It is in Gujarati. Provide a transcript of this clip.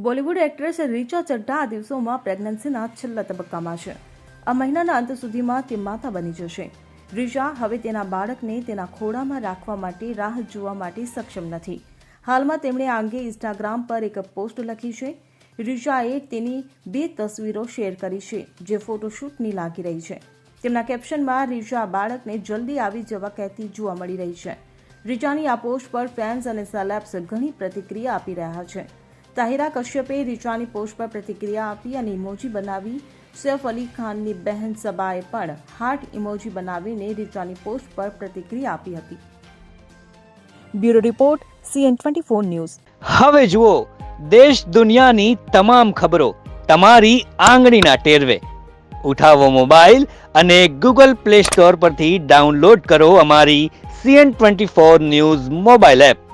બોલિવૂડ એક્ટ્રેસ રીચા ચડ્ઢા આ દિવસોમાં પ્રેગ્નન્સીના છેલ્લા તબક્કામાં છે. આ મહિનાના અંત સુધીમાં તે માતા બની જશે. રીચા હવે તેના બાળકને તેના ખોળામાં રાખવા માટે રાહ જોવા માટે સક્ષમ નથી. હાલમાં તેમણે આ અંગે ઇન્સ્ટાગ્રામ પર એક પોસ્ટ લખી છે. રીચાએ તેની બે તસવીરો શેર કરી છે, જે ફોટોશૂટની લાગી રહી છે. તેમના કેપ્શનમાં રીચા બાળકને જલ્દી આવી જવા કહેતી જોવા મળી રહી છે. રીચાની આ પોસ્ટ પર ફેન્સ અને સેલેબ્સ ઘણી પ્રતિક્રિયા આપી રહ્યા છે. તાહિરા કશ્યપે રીચાની પોસ્ટ પર પ્રતિક્રિયા આપી અને ઇમોજી બનાવી સૈફ અલી ખાનની બહેન સબાએ પણ હાર્ટ ઇમોજી બનાવીને રીચાની પોસ્ટ પર પ્રતિક્રિયા આપી હતી bureau report CN twenty four news હવે જુઓ દેશ દુનિયાની તમામ ખબરો તમારી આંગળીના ટેરવે ઉઠાવો મોબાઈલ અને ગૂગલ પ્લે સ્ટોર પરથી ડાઉનલોડ કરો અમારી CN twenty four news mobile app